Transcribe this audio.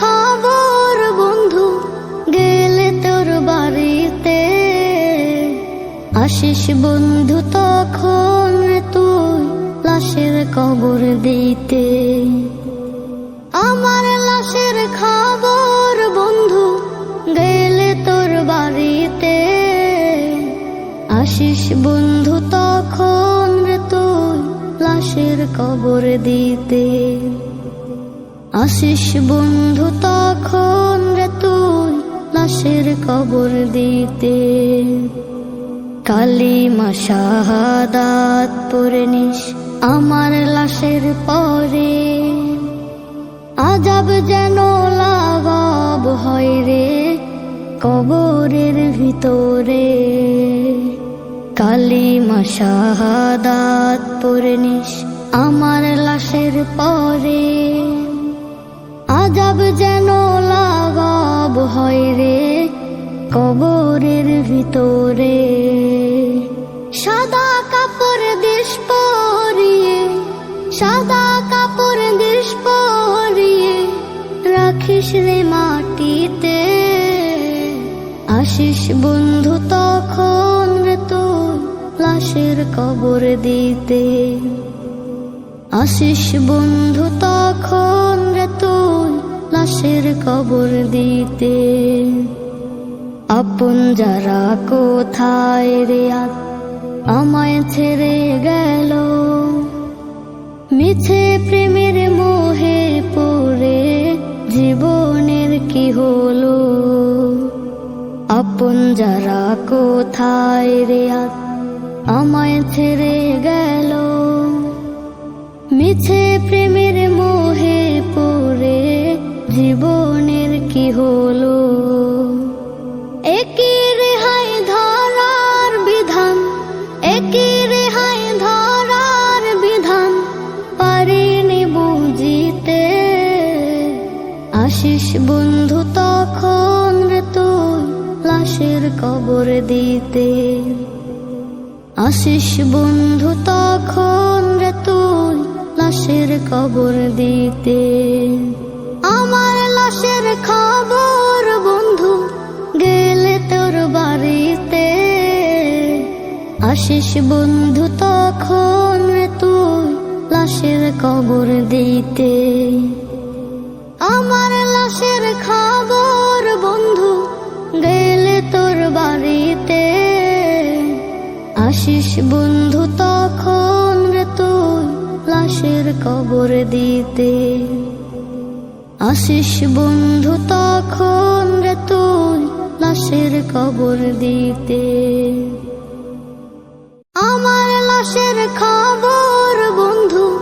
খবর, বন্ধু, গেলে তোর বাড়িতে। আসিস বন্ধু তখন তুই লাশের কবর দিতে। আমার লাশের খবর, বন্ধু, গেলে তোর বাড়িতে। আসিস বন্ধু তখন তুই লাশের কবর দিতে। আসিস বন্ধু তখন রে তুই লাশের কবর দিতে। কালী শাহাদাত পরে নিস আমার লাশের পরে। আজাব যেন লাগাব হয় রে কবরের ভিতরে। কালী শাহাদাত পরে নিস আমার লাশের পরে। আজাব যেন লাগাব হয় রে কবরের ভিতরে। সাদা কাপড় দেশ পরিয়ে, সাদা কাপড় দেশ পরিয়ে রাখিস রে মাটিতে। আশিস বন্ধু তখন রে তুই লাশের কবর দিতে। আশিস বন্ধু তখন রে তুই লাশের কবর দিতে। আপন যারা কোথায় রে আমায় ছেড়ে গেল? মিছে প্রেমের মোহে পড়ে জীবনের কি হলো? আপন যারা কোথায় রে আমায় ছেড়ে গেল? মিছে প্রেমের জীবনের কি হলো? একই রেহাই ধরার বিধান, একই রেহাই ধরার বিধান পারিনি বুঝিতে আসিস বন্ধু তখন রে তুই লাশের কবর দিতে। আসিস বন্ধু তখন রে তুই লাশের কবর দিতে। আসিস বন্ধু তখন তুই লাশের কবর দিতে। আমার লাশের খবর বন্ধু গেলে তোর বাড়িতে। আসিস বন্ধু তখন তুই লাশের কবর দিতে। আসিস বন্ধু তখন তুই লাশের কবর দিতে। আকাশের খবর